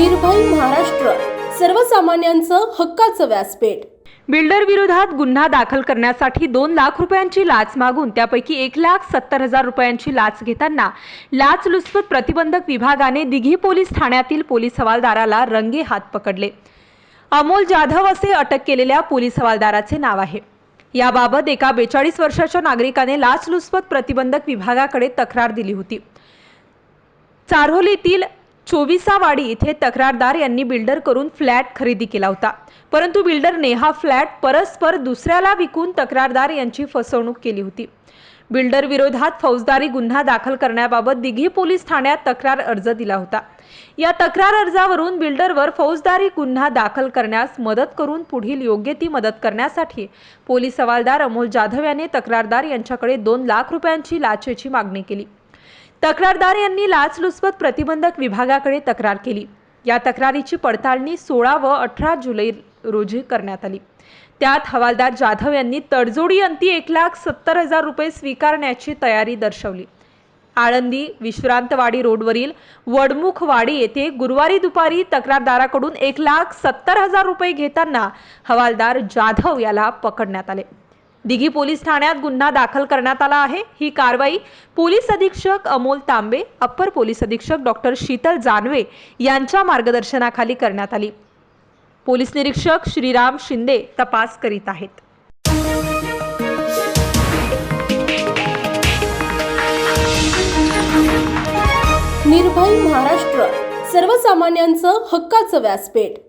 निर्भय महाराष्ट्र सर्वसामान्यांचं हक्काचं व्यासपीठ. बिल्डर विरोधात गुन्हा दाखल करण्यासाठी दोन लाख रुपयांची लाच मागून त्यापैकी एक लाख सत्तर हजार रुपयांची लाच घेताना लाचलुचपत प्रतिबंधक विभागाने दिघी पोलीस ठाण्यातील पोलीस हवालदाराला रंगे हात पकडले. अमोल जाधव असे अटक केलेल्या पोलीस हवालदाराचे नाव आहे. याबाबत एका बेचाळीस वर्षाच्या नागरिकाने लाचलुचपत प्रतिबंधक विभागाकडे तक्रार दिली होती. चारोलीतील चोविसावाडी इथे तक्रारदार यांनी बिल्डर करून फ्लॅट खरेदी केला होता. परंतु बिल्डरने हा फ्लॅट परस्पर दुसऱ्याला विकून तक्रारदार यांची फसवणूक केली होती. बिल्डर विरोधात फौजदारी गुन्हा दाखल करण्याबाबत दिघी पोलीस ठाण्यात तक्रार अर्ज दिला होता. या तक्रार अर्जावरून बिल्डरवर फौजदारी गुन्हा दाखल करण्यास मदत करून पुढील योग्य ती मदत करण्यासाठी पोलीस हवालदार अमोल जाधव याने तक्रारदार यांच्याकडे दोन लाख रुपयांची लाचेची मागणी केली. तक्रारदार यांनी लाचलुचपत प्रतिबंधक विभागाकडे तक्रार केली. या तक्रारीची पडताळणी सोळा व अठरा जुलै रोजी करण्यात आली. त्यात हवालदार जाधव यांनी तडजोडी अंती एक लाख सत्तर हजार रुपये स्वीकारण्याची तयारी दर्शवली. आळंदी विश्रांतवाडी रोडवरील वडमुखवाडी येथे गुरुवारी दुपारी तक्रारदाराकडून एक लाख सत्तर हजार रुपये घेताना हवालदार जाधव याला पकडण्यात आले. दिघी पोलीस ठाण्यात गुन्हा दाखल करण्यात आला आहे. ही कारवाई पोलीस अधीक्षक अमोल तांबे अप्पर पोलीस अधीक्षक डॉक्टर शीतल जानवे यांच्या मार्गदर्शनाखाली करण्यात आली. पोलीस निरीक्षक श्रीराम शिंदे तपास करीत आहेत. निर्भय महाराष्ट्र सर्वसामान्यांचं हक्काचं व्यासपीठ.